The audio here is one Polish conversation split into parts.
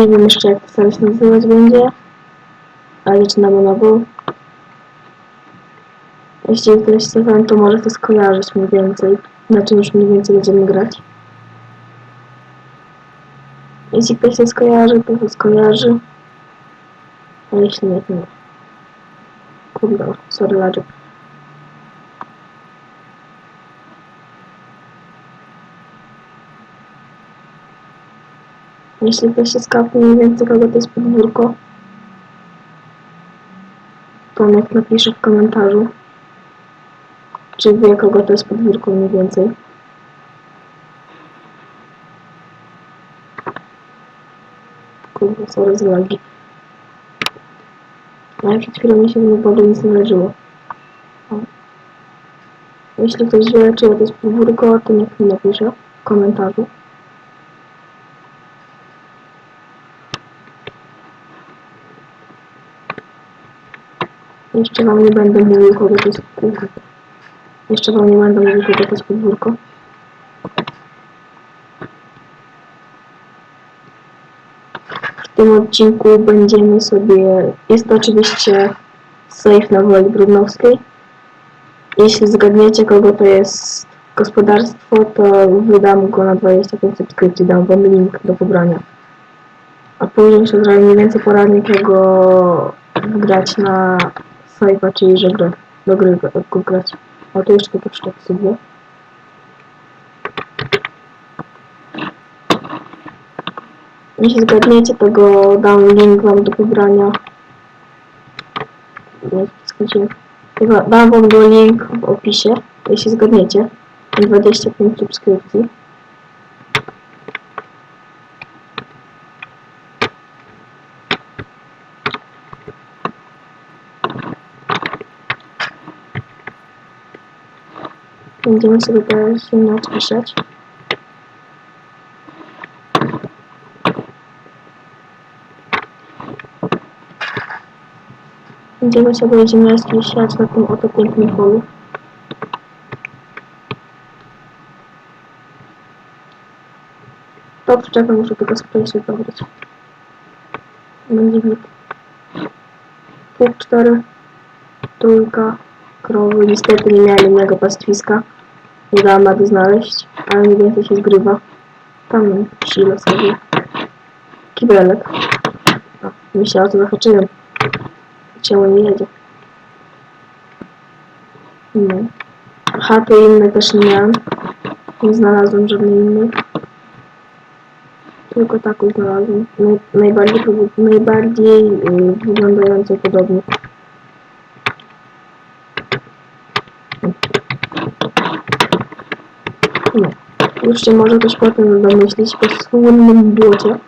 Nie wiem jeszcze jak to teraz nazywać będzie, ale zaczynamy nową. Jeśli ktoś chce fan, to może to skojarzyć mniej więcej, na czym już mniej więcej będziemy grać. Jeśli ktoś się skojarzy, to się skojarzy. A jeśli nie, to nie. Kurde, sorry, Larry. Jeśli ktoś się skapnie mniej więcej kogo to jest podwórko, to niech napisze w komentarzu, czy wie kogo to jest podwórko mniej więcej. Kurde, sorry z lagi. Ale przed chwilą mi się w ogóle nic nie leżyło. Jeśli ktoś wie, czy to jest podwórko, to niech mi napisze w komentarzu. Jeszcze wam nie będę mówił, kogo to jest podwórko. Jeszcze wam nie będę mówił, kogo to jest podwórko. W tym odcinku będziemy sobie... Jest to oczywiście safe na Woli Brudnowskiej. Jeśli zgadniecie, kogo to jest gospodarstwo, to wydam go na 25 subskrypcji. Dam wam link do pobrania. A później jeszcze zrobię mniej więcej poradnik, jak go grać na Skype'a, czyli że grę, do gry go grać. A tu jeszcze cztery sobie. Jeśli zgadniecie, to go dam link wam do pobrania. Dam wam go link w opisie, jeśli zgadniecie. 25 subskrypcji. Będziemy sobie teraz pisać. Będziemy sobie ziemniaczki siać na tym oto pięknym polu. To przyczepę muszę tylko spraysu dobrać. Będzie git. Pół cztery. Trójka. Krowy. Niestety nie miałem innego pastwiska. Nie dałam rady znaleźć, ale mniej więcej się zgrywa. Tam silo sobie. Kibelek. O, myślałam, o to zahaczyłem. Czemu nie jedzie? No. Chaty inne też nie miałem. Nie znalazłem żadnej innej. Tylko taką znalazłem. Naj, najbardziej, najbardziej yy, wyglądającą podobnie. No. Już się może też potem domyślić po słynnym błocie.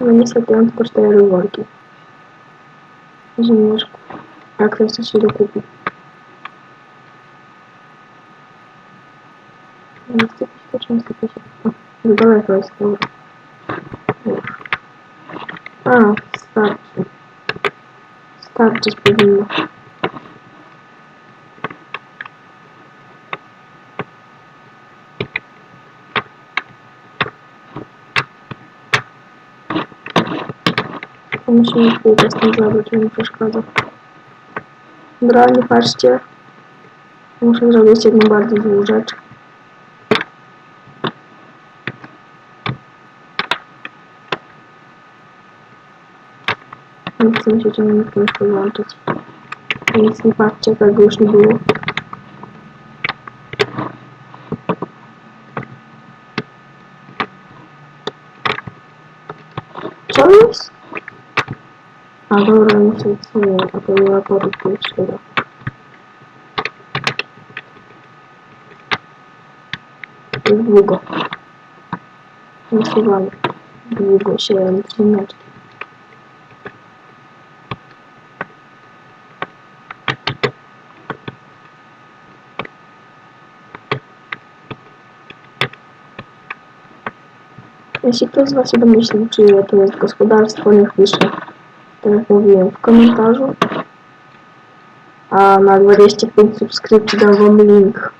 No niestety mam tylko cztery worki. Ziemniaczku. A ktoś coś się dokupi. Nie chcę pić to często pić. O, za daleko jest dobra. Już. A, starczy. Starczyć powinno. To Musimy półkę z tym zrobić, nie przeszkadza. Generalnie patrzcie. Muszę zrobić jedną bardzo złą rzecz. Nie chcę się już podłączyć. Więc nie patrzcie, tego już nie było. Co jest? A dobra, a to nie ma porów jeszcze. Jest długo. Nasuwamy. Długo się ziemniaczki. Z Was się domyślił, czyje to jest gospodarstwo, niech pisze, tak jak mówiłem, w komentarzu. A na 25 subskrypcji dam Wam link.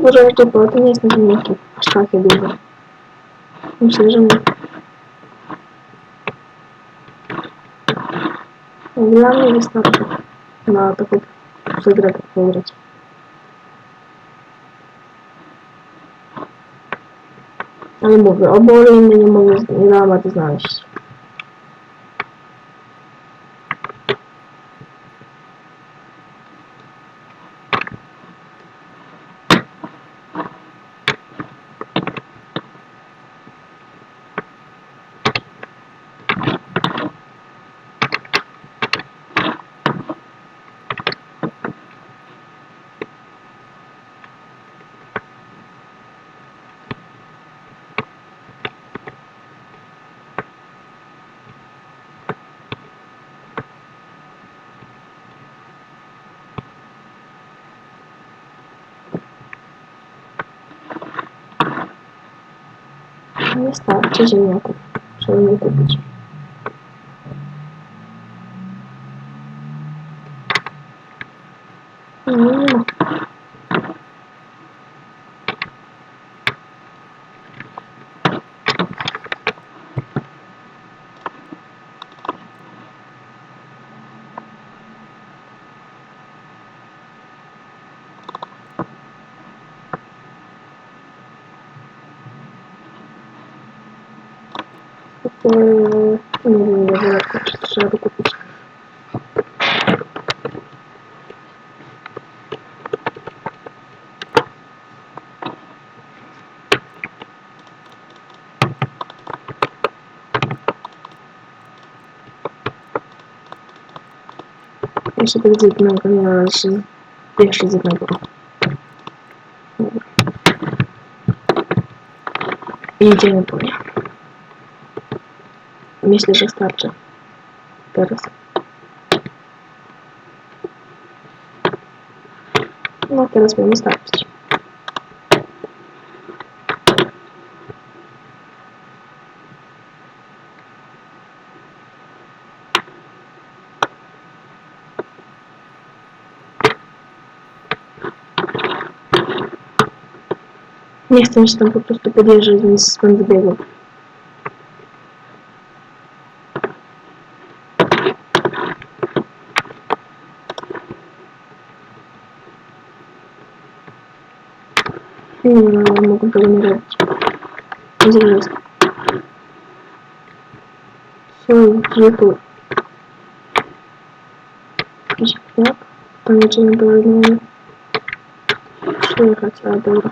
Duże rzeczy, bo to nie jest na ziemniaki aż takie duże. Myślę, że nie. Dla mnie wystarczy na taką zagrę pograć. Ale mówię, obory inne nie mogę, nie dałam rady znaleźć. Nie starczy ziemniaków. Trzeba je kupić. No, nie ma. Eee, Nie wiem, ile wyleko, czy trzeba dokupić. Jeszcze z jednego, nie się jeszcze z jednego. I idziemy po nie. Myślę, że starczy. Teraz. No teraz powinno starczyć. Po prostu podjeżdżać, więc będę biegł. Nie, no, mogę tego nie robić. Gdzie jest? Co, gdzie tu? Jakiś płak? To niczego było nie Przyjechać, a dobra.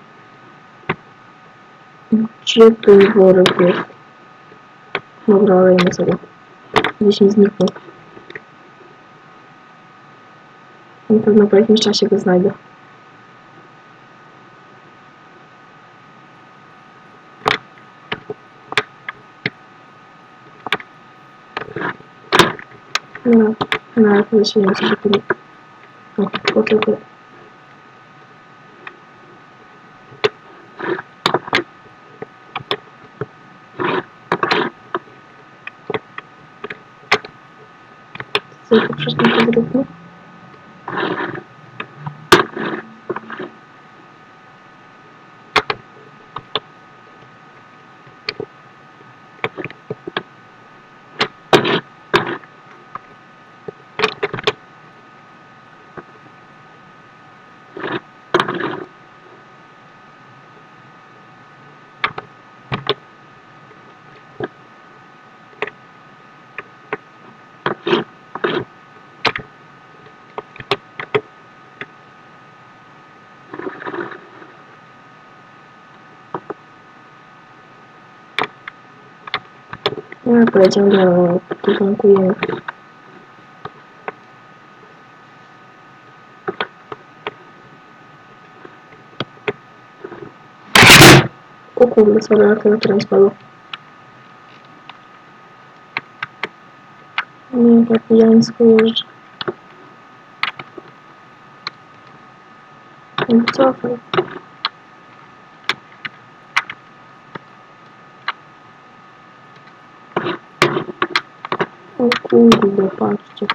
Gdzie tu worek jest? Dobra, olejmy sobie. Gdzieś mi zniknął. Na pewno po jakimś czasie go znajdę. No, no, to się nie się tu. O, poczekaj. Co to przez ten podróbny? No, pojedziemy do potankujemy. O kurde, sorry, ale to teraz spadło. Nie, tak jańsko jeżdżę. Nie cofaj. O kurde, patrzcie.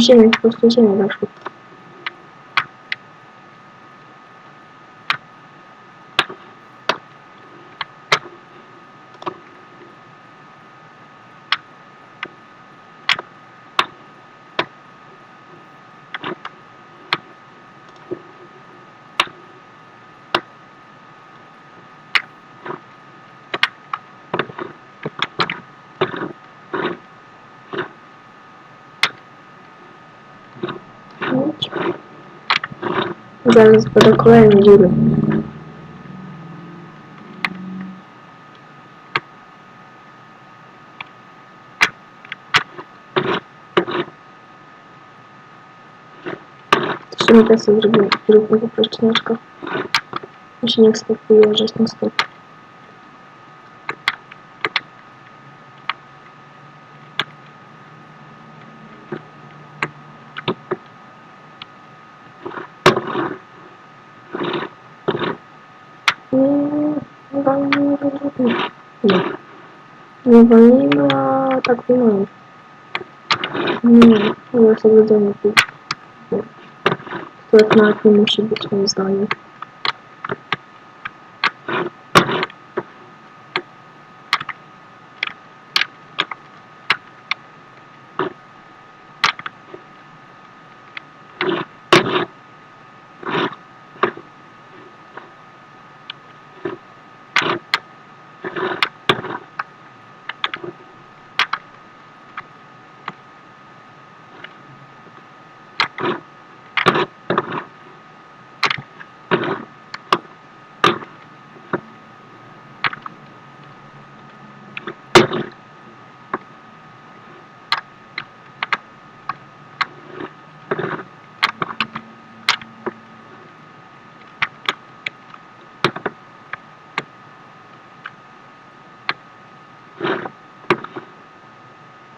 Ziemię, po prostu ziemię weszło. Idź. Zaraz będą kolejne dziury. Jeszcze mi też sobie zrobię zróbmy po prostu nóżko. Mi się nie ekspektuje, że jestem stop. Nie, nie walnijmy, nie. Nie walnijmy, a tak wygląda. Nie, ja sobie domu tu. To jak nawet nie musi być moim zdaniem.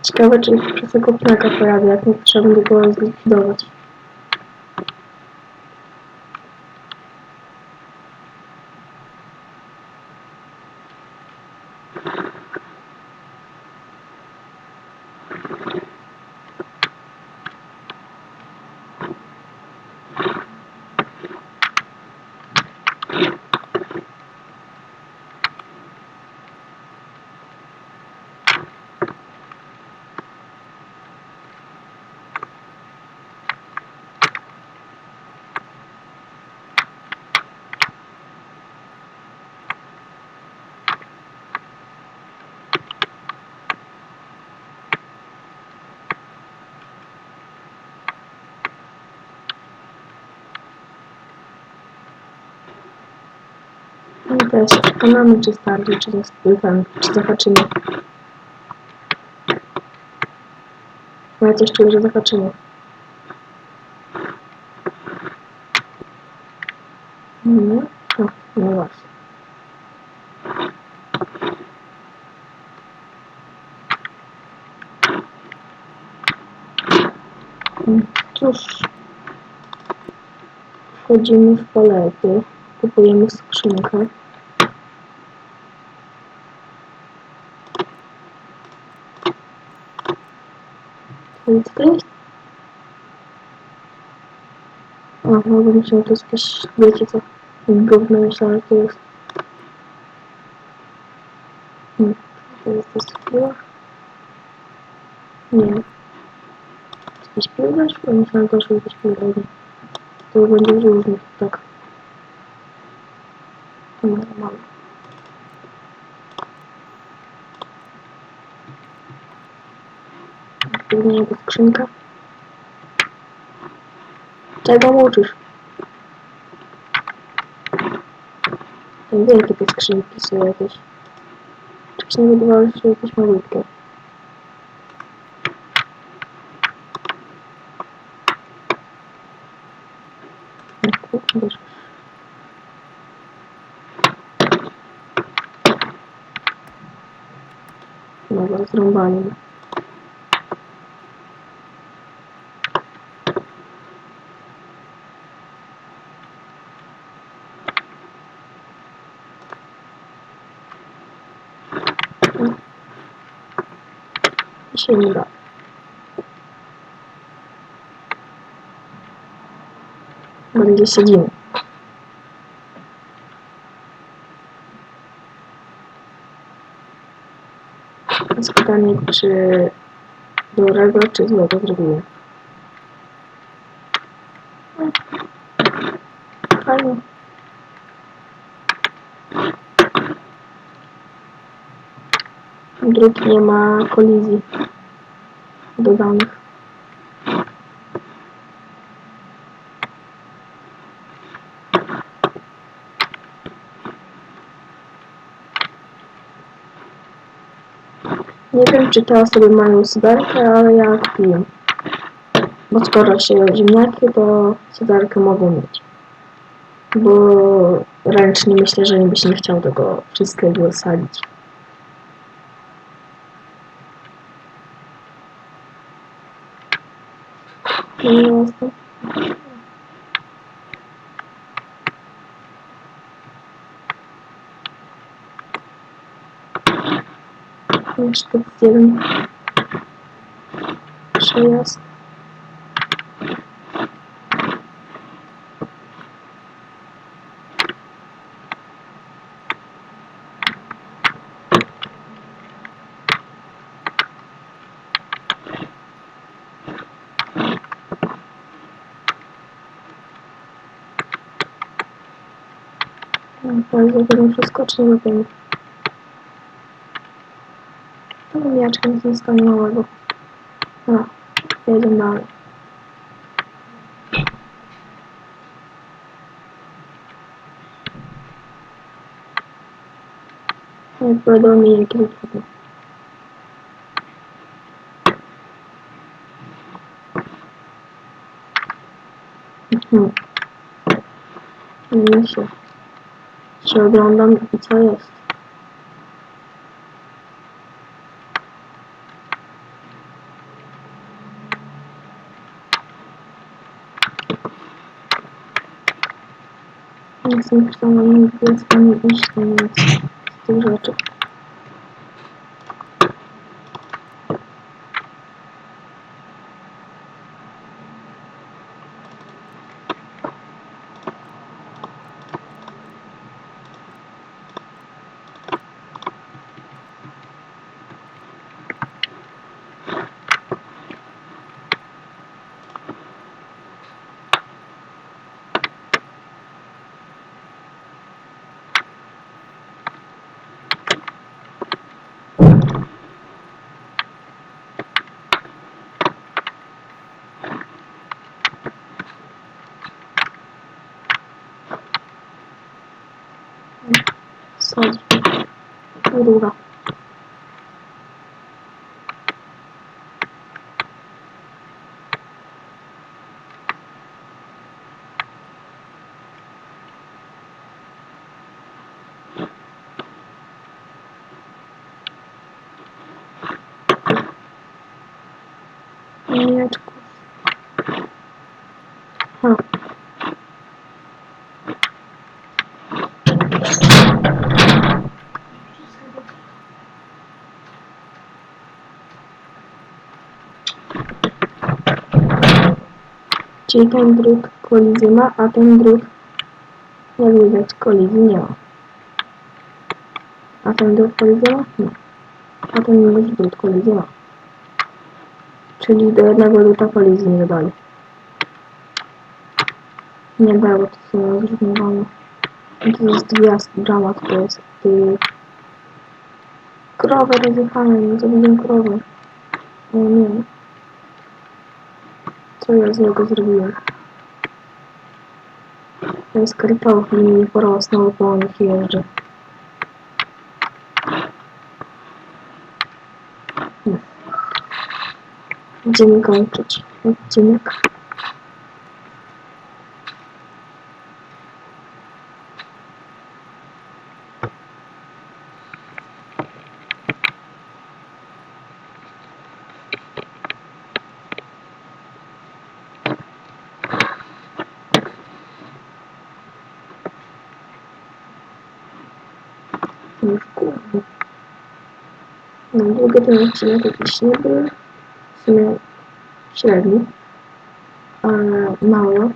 Ciekawe, czy się przez tego pnaka pojawia, jak nie trzeba będzie go zlikwidować. No teraz się przekonamy, czy starczy, czy ten, czy zahaczymy. Bo ja coś czuję, że zahaczymy. Nie? O, no właśnie. Cóż, wchodzimy w palety, kupujemy skrzynkę. Więc to jest... O, no bo myślałem, to jest jakieś, wiecie co, gówno myślałem, że to jest... Hmm, to jest to skrzydło? Nie. Jakiś piłkarz? Bo myślałem też, że jakiś piłkarz. To będzie różnie, tak. No, mam. Później jego skrzynka. Czego uczysz? Wielkie te skrzynki są jakieś. faktycznie wydawało się, jakieś malutkie. No, kurde. Dobra, zrąbanie. I się nie da. Siedzimy. Jest pytanie, czy dobrego, czy złego zrobiłem. Fajnie. Druk nie ma kolizji Nie wiem, czy te osoby mają sidarkę, ale ja kupiłem. Bo skoro się ziemniaki, to sidarkę mogą mieć. Bo ręcznie myślę, że bym się nie chciał tego wszystkiego sadzić. No nie jestem. Jeszcze jeden Bardzo bym przeskoczył na tym. To miaczkiem nic nie stanie małego. No, jedziemy dalej. Nie powiedział mi jaki jest problem. Mhm. Nie. Się oglądam i co jest. Nie chcę już tam nigdy z wami iść, to nic z Czyli ten drut kolizję ma, a ten drut, jak widać, kolizji nie ma. A ten drut kolizję ma? Nie. A ten już drut kolizję ma. Czyli do jednego druta kolizji nie dodali. Nie dało, to są zrównowane. I To jest gwiazd, dramat, to jest ty... Krowę rozjechałem, zabiłem krowę. O nie. Все, я взял газервию. Я скрипал в не порвал снова полных езжи. Денег вам прочь. Денег. Długo ten odcinek jakiś nie był. W sumie średni. Mało.